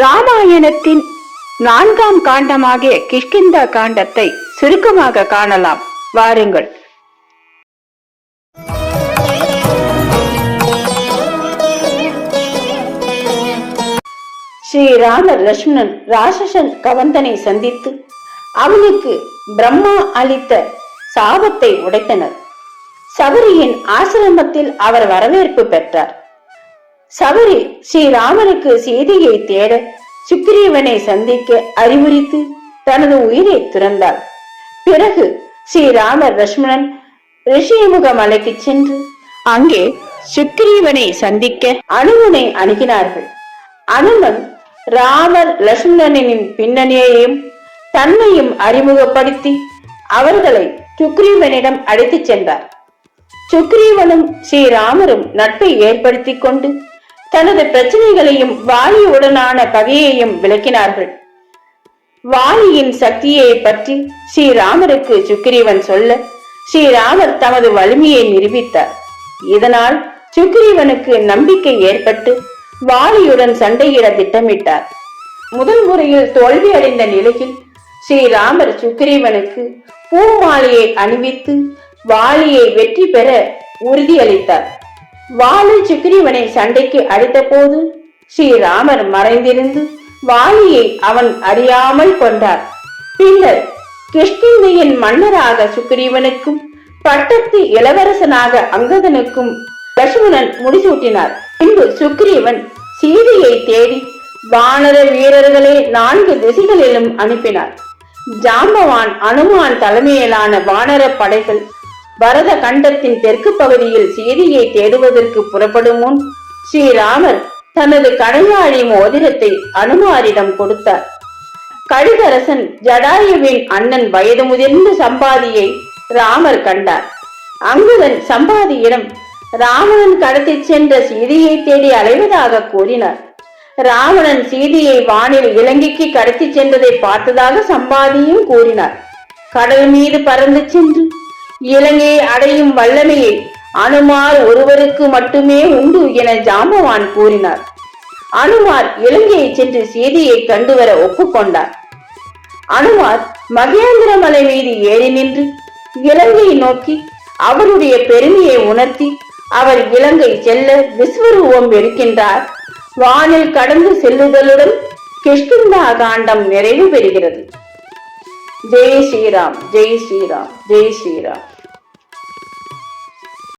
ராமாயணத்தின் நான்காம் காண்டமாகிய கிஷ்கிந்தா காண்டத்தை சுருக்கமாக காணலாம். வாருங்கள். ஸ்ரீராமர் லட்சுமணன் ராட்சசன் கவந்தனை சந்தித்து அவனுக்கு பிரம்மா அளித்த சாபத்தை உடைத்தனர். சபரியின் ஆசிரமத்தில் அவர் வரவேற்பு பெற்றார். சபரி ஸ்ரீராமனுக்கு சீதையை தேட சுக்கிரீவனை சந்திக்க அறிவுரித்து தனது உயிரை துறந்தார். பிறகு ஸ்ரீராமர் லட்சுமணன் ரிஷிமுக மலைக்கு சென்று அங்கே சுக்கிரீவனை சந்திக்க அனுமனை அணுகினார்கள். அனுமன் ராமர் லட்சுமணனின் பின்னணியையும் தன்மையும் அறிமுகப்படுத்தி அவர்களை சுக்ரீவனிடம் அழைத்துச் சென்றார். சுக்ரீவனும் ஸ்ரீராமரும் நட்பை ஏற்படுத்திக் கொண்டு தனது பிரச்சனைகளையும் வாலியுடனான பகையையும் விளக்கினார்கள். வாலியின் சக்தியை பற்றி ஸ்ரீராமருக்கு சுக்கிரீவன் சொல்ல ஸ்ரீராமர் தமது வலிமையை நிரூபித்தார். இதனால் சுக்கிரீவனுக்கு நம்பிக்கை ஏற்பட்டு வாலியுடன் சண்டையிட திட்டமிட்டார். முதல் முறையில் தோல்வி அடைந்த நிலையில் ஸ்ரீராமர் சுக்கிரீவனுக்கு பூமாலையை அணிவித்து வாலியை வெற்றி பெற உறுதியளித்தார். வாலி சுக்ரீவனை சண்டைக்கு அடித்த போது ஸ்ரீராமர் மறைந்திருந்து வாலியை அவன் அறியாமல் கொண்டார். பின்னர் கிஷ்கிந்தையின் மன்னராக சுக்ரீவனுக்கும் பட்டத்து இளவரசனாக அங்கதனுக்கும் லட்சுமணன் முடிசூட்டினார். பின்பு சுக்ரீவன் சீதையை தேடி வானர வீரர்களை நான்கு திசைகளிலும் அனுப்பினார். ஜாம்பவான் அனுமான் தலைமையிலான வானர படைகள் பரத கண்டத்தின் தெற்கு பகுதியில் சீதையை தேடுவதற்கு புறப்படும் முன் ஸ்ரீராமர் தனது கடையாழி மோதிரத்தை அனுமாரிடம் கொடுத்தார். கழுதரசன் ஜடாயுவின் அண்ணன் வயது முதிர்ந்த சம்பாதியை ராமர் கண்டார். அங்குதன் சம்பாதியிடம் ராவணன் கடத்தி சென்ற சீதையை தேடி அலைவதாக கூறினார். ராவணன் சீதையை வானில் இலங்கைக்கு கடத்தி சென்றதை பார்த்ததாக சம்பாதியும் கூறினார். கடல் மீது பறந்து சென்று இலங்கையை அடையும் வல்லமையை அனுமார் ஒருவருக்கு மட்டுமே உண்டு என ஜாம்பவான் கூறினார். அனுமார் இலங்கையை சென்று செய்தியை கண்டுவர ஒப்புக்கொண்டார். அனுமார் மகேந்திர மலை மீது ஏறி நின்று இலங்கையை நோக்கி அவருடைய பெருமையை உணர்த்தி அவர் இலங்கை செல்ல விஸ்வரூபம் எடுக்கின்றார். வானில் கடந்து செல்லுதலுடன் கிஷ்கிந்தா காண்டம் நிறைவு பெறுகிறது. ஜெய் ஸ்ரீராம் ஜெய் ஸ்ரீராம் ஜெய் ஸ்ரீராம்.